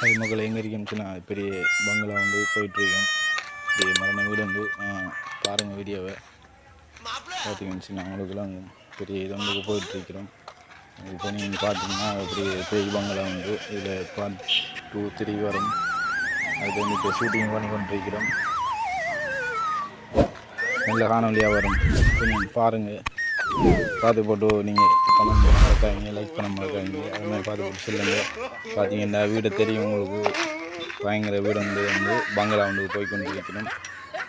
அது மக்கள் எங்கே இருக்குன்னு பெரிய பங்களா வந்து போயிட்டுருக்கோம் பெரிய மரண வீடு வந்து பாருங்கள் வீடியோவை. பார்த்தீங்கன்னு அவங்களுக்குலாம் பெரிய இது வந்து போயிட்டுருக்கிறோம் இப்போ நீங்கள் பார்த்தீங்கன்னா பெரிய பெரிய பங்களா வந்து இதில் பார்ட் டூ த்ரீ வரும். அதுக்கு வந்து இப்போ ஷூட்டிங் பண்ணி கொண்டிருக்கிறோம். நல்ல காணொலியாக வரும். கொஞ்சம் பாருங்கள் பார்த்து போட்டு நீங்கள் கமெண்ட் பண்ண மறக்காதீங்க லைக் பண்ண மறக்காதீங்க. அது மாதிரி பார்த்து போட்டு சொல்லுங்கள் பார்த்தீங்கன்னா வீடு தெரியும் உங்களுக்கு. பயங்கர வீடு வந்து வந்து பங்களா வந்து போய் கொண்டு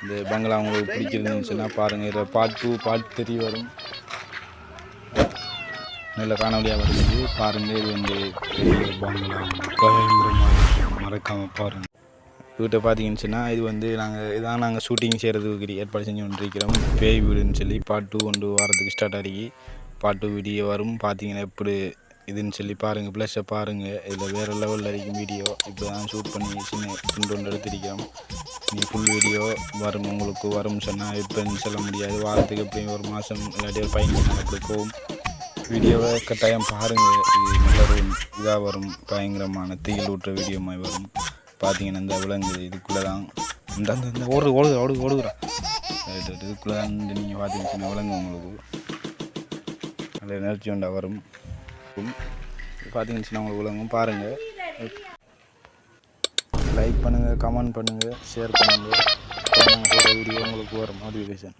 இந்த பங்களா உங்களுக்கு பிடிச்சிருந்துச்சுன்னா சொன்னால் பாருங்கள் இதில் பார்ட் டூ பார்ட் த்ரீ வரும். நல்ல காணொலியாக வருது. பாருங்கள் இது வந்து பங்களா. பயங்கரமாக மறக்காமல் பாருங்கள் வீட்டை பார்த்தீங்கன்னு இது வந்து நாங்கள் இதான் நாங்கள் ஷூட்டிங் செய்கிறதுக்கு ஏற்பாடு செஞ்சு கொண்டிருக்கிறோம். பேய் வீடுன்னு சொல்லி பார்ட் டூ கொண்டு வாரத்துக்கு ஸ்டார்ட் ஆகி பார்ட் டூ வீடியோ வரும். பார்த்தீங்கன்னா எப்படி இதுன்னு சொல்லி பாருங்கள் ப்ளஸ்ஸை பாருங்கள் இதில் வேறு லெவலில் இருக்கும் வீடியோ இப்போ தான் ஷூட் பண்ணி சின்ன துண்டு ஒன்று எடுத்திருக்கிறோம். நீ ஃபுல் வீடியோ வரும். உங்களுக்கு வரும்னு சொன்னால் இப்போன்னு சொல்ல முடியாது. வாரத்துக்கு எப்படியும் ஒரு மாதம் இல்லாட்டி ஒரு பதினஞ்சு நாள் அப்படி போகும். வீடியோவை கட்டாயம் பாருங்கள் இது நல்ல ஒரு இதாக வரும். பயங்கரமான தீயில் ஊற்ற வீடியோ மாதிரி வரும். பார்த்தீங்கன்னா இந்த விலங்கு இதுக்குள்ளே தான் இந்த அந்த இந்த ஓடு ஓடுது ஓடு ஓடுகிறான் இதுக்குள்ளே தான் இந்த நீங்கள் பார்த்தீங்கன்னா விலங்கு உங்களுக்கு. நல்ல எனர்ஜி உண்டா வரும். பார்த்தீங்கன்னா உங்களுக்கு விலங்கும். பாருங்கள் லைக் பண்ணுங்கள் கமெண்ட் பண்ணுங்கள் ஷேர் பண்ணுங்கள் வீடியோ உங்களுக்கு வரும். நோட்டிஃபிகேஷன்